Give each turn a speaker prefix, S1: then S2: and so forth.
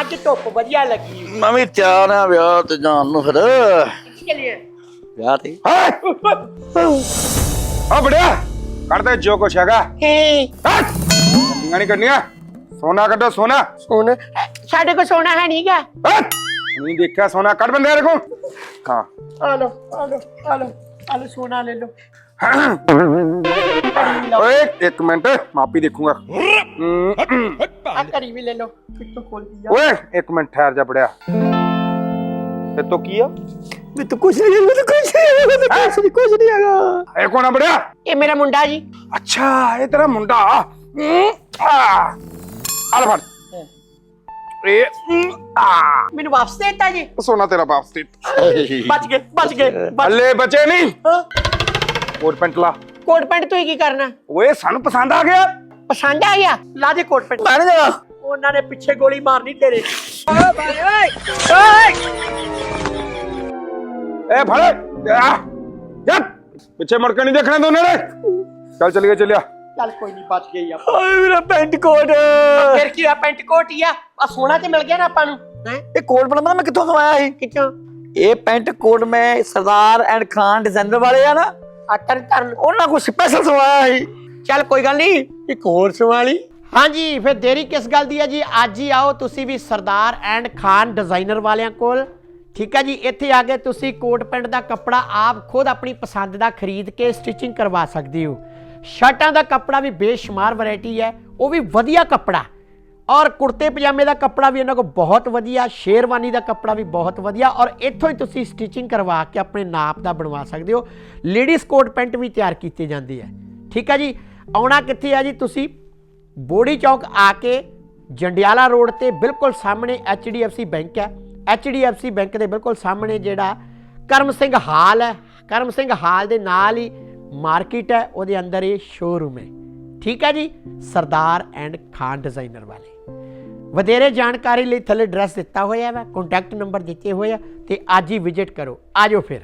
S1: ਅੱਜ ਧੁੱਪ ਵਧੀਆ ਲੱਗੀ
S2: ਮੈਂ ਵੀ ਤਿਆਰ ਆ ਵਿਆਹ ਤੇ ਜਾਣ ਨੂੰ ਫਿਰ। ਵਿਆਹ ਤੇ।
S3: ਹਾਏ ਆ ਬੜਿਆ ਕੱਢ ਦੇ ਜੋ ਕੁਛ ਹੈਗਾ।
S1: ਹੇ।
S3: ਕੰਡੀਆਂ ਨਹੀਂ ਸੋਨਾ ਕੱਢੋ ਸੋਨਾ।
S1: ਸੋਨਾ? ਸਾਡੇ ਕੋ ਸੋਨਾ ਹੈ ਨਹੀਂਗਾ?
S3: ਨਹੀਂ ਦੇਖਿਆ ਸੋਨਾ ਕੱਢ ਬੰਦੇ ਦੇਖੋ ਹਾਂ।
S1: ਆ ਲੋ ਆ ਲੋ ਆ ਲੋ ਆ ਲੋ ਸੋਨਾ ਲੈ ਲੋ
S3: ਓਏ ਇੱਕ ਮਿੰਟ ਮਾਪੀ ਦੇਖੂੰਗਾ।
S1: ਆ ਕਰੀ ਵੀ ਲੈ ਲੋ ਕਿੱਥੋਂ ਖੋਲਦੀ ਜਾ।
S3: ਓਏ ਇੱਕ ਮਿੰਟ ਠਹਿਰ ਜਾ ਬੜਿਆ। ਤੇ ਤੋ ਕੀ ਆ?
S2: ਮੈਂ ਤਾਂ ਕੁਝ ਨਹੀਂ ਮੈਂ ਤਾਂ ਕੁਝ ਨਹੀਂ ਮੈਂ ਤਾਂ ਕੁਝ ਨਹੀਂ ਕੁਝ ਨਹੀਂ ਹੈਗਾ।
S3: ਇਹ ਕੋਣ ਆ ਬੜਿਆ?
S1: ਇਹ ਮੇਰਾ ਮੁੰਡਾ ਜੀ।
S3: ਅੱਛਾ ਇਹ ਤੇਰਾ ਮੁੰਡਾ? ਹਮ, ਆ। ਆ ਲੈ ਫੜ। ਇਹ ਆ।
S1: ਮੈਨੂੰ ਵਾਪਸ ਦੇ ਦਿੱਤਾ ਜੀ।
S3: ਸੋਨਾ ਤੇਰਾ ਵਾਪਸ ਦੇ
S1: ਬਚ ਗਏ ਬਚ ਗਏ
S3: ਹੱਲੇ ਬਚੇ ਨਹੀਂ। ਕੋਟ ਪੈਂਟ ਲਾ।
S1: ਕੋਟ ਪੈਂਟ ਤੂੰ ਕੀ ਕਰਨਾ?
S3: ਓਏ ਸਾਨੂੰ ਪਸੰਦ ਆ ਗਿਆ।
S1: ਪਸੰਦ ਆ? ਲਾ ਦੇ ਕੋਟ ਪੈਂਟ।
S2: ਮਾਰ ਦੇ
S1: ਉਹਨਾਂ ਨੇ ਪਿੱਛੇ ਗੋਲੀ ਮਾਰਨੀ ਤੇਰੇ।
S3: ਓਏ ਭਾਈ ਓਏ। ਓਏ। ਏ ਫੜੇ। ਜਾ। ਪਿੱਛੇ ਮੁੜ ਕੇ ਨਹੀਂ ਦੇਖਣਾ ਦੋਨੇ ਨੇ।
S1: ਚੱਲ ਚੱਲ ਗਿਆ ਚੱਲਿਆ। ਚੱਲ ਕੋਈ ਨਹੀਂ ਬਚ ਗਈ ਆਪਾਂ।
S2: ਓਏ ਮੇਰਾ ਪੈਂਟ ਕੋਟ।
S1: ਫਿਰ ਕੀ ਆ ਪੈਂਟ ਕੋਟ ਹੀ ਆ। ਆ ਸੋਨਾ ਤੇ ਮਿਲ ਗਿਆ ਨਾ ਆਪਾਂ ਨੂੰ।
S2: ਇਹ ਕੋਟ ਬਣਾਉਂਦਾ ਮੈਂ ਕਿੱਥੋਂ ਸਵਾਇਆ ਸੀ
S1: ਕਿੱਥੋਂ?
S2: ਇਹ ਪੈਂਟ ਕੋਟ ਮੈਂ ਸਰਦਾਰ ਐਂਡ ਖਾਨ ਡਿਜ਼ਾਈਨਰ ਵਾਲੇ ਆ ਨਾ।
S1: ਅਟਰ ਤਰਨ
S2: ਉਹਨਾਂ ਕੋਲ ਸਪੈਸ਼ਲ ਸਵਾਇਆ ਸੀ।
S1: ਚੱਲ ਕੋਈ ਗੱਲ ਨਹੀਂ, ਇੱਕ ਹੋਰ ਸਵਾਲੀ ਹਾਂਜੀ, ਫਿਰ ਦੇਰੀ ਕਿਸ ਗੱਲ ਦੀ ਹੈ ਜੀ? ਅੱਜ ਹੀ ਆਓ ਤੁਸੀਂ ਵੀ ਸਰਦਾਰ ਐਂਡ ਖਾਨ ਡਿਜ਼ਾਈਨਰ ਵਾਲਿਆਂ ਕੋਲ। ਠੀਕ ਹੈ ਜੀ, ਇੱਥੇ ਆ ਕੇ ਤੁਸੀਂ ਕੋਟ ਪੈਂਟ ਦਾ ਕੱਪੜਾ ਆਪ ਖੁਦ ਆਪਣੀ ਪਸੰਦ ਦਾ ਖਰੀਦ ਕੇ ਸਟਿਚਿੰਗ ਕਰਵਾ ਸਕਦੇ ਹੋ। ਸ਼ਰਟਾਂ ਦਾ ਕੱਪੜਾ ਵੀ ਬੇਸ਼ੁਮਾਰ ਵੈਰਾਈਟੀ ਹੈ, ਉਹ ਵੀ ਵਧੀਆ ਕੱਪੜਾ। ਔਰ ਕੁੜਤੇ ਪਜਾਮੇ ਦਾ ਕੱਪੜਾ ਵੀ ਇਹਨਾਂ ਕੋਲ ਬਹੁਤ ਵਧੀਆ, ਸ਼ੇਰਵਾਨੀ ਦਾ ਕੱਪੜਾ ਵੀ ਬਹੁਤ ਵਧੀਆ, ਔਰ ਇੱਥੋਂ ਹੀ ਤੁਸੀਂ ਸਟਿਚਿੰਗ ਕਰਵਾ ਕੇ ਆਪਣੇ ਨਾਪ ਦਾ ਬਣਵਾ ਸਕਦੇ ਹੋ। ਲੇਡੀਜ਼ ਕੋਟ ਪੈਂਟ ਵੀ ਤਿਆਰ ਕੀਤੀ ਜਾਂਦੀ ਹੈ। ਠੀਕ ਹੈ ਜੀ ਆਉਣਾ ਕਿੱਥੇ ਆ ਜੀ ਤੁਸੀਂ? ਬੋੜੀ ਚੌਕ ਆ ਕੇ ਜੰਡਿਆਲਾ ਰੋਡ ਤੇ ਬਿਲਕੁਲ ਸਾਹਮਣੇ HDFC ਬੈਂਕ ਹੈ। HDFC ਬੈਂਕ ਦੇ ਬਿਲਕੁਲ ਸਾਹਮਣੇ ਜਿਹੜਾ ਕਰਮ ਸਿੰਘ ਹਾਲ ਹੈ। ਕਰਮ ਸਿੰਘ ਹਾਲ ਦੇ ਨਾਲ ਹੀ ਮਾਰਕੀਟ ਹੈ, ਉਹਦੇ ਅੰਦਰ ਇਹ ਸ਼ੋਰੂਮ ਹੈ। ਠੀਕ ਹੈ ਜੀ? ਸਰਦਾਰ ਐਂਡ ਖਾਨ ਡਿਜ਼ਾਈਨਰ ਵਾਲੇ। ਵਧੇਰੇ ਜਾਣਕਾਰੀ ਲਈ ਥੱਲੇ ਐਡਰੈਸ ਦਿੱਤਾ ਹੋਇਆ ਹੈ ਕੰਟੈਕਟ ਨੰਬਰ ਦਿੱਤੇ ਹੋਏ ਆ ਤੇ ਅੱਜ ਹੀ ਵਿਜ਼ਿਟ ਕਰੋ। ਆਜੋ ਫਿਰ।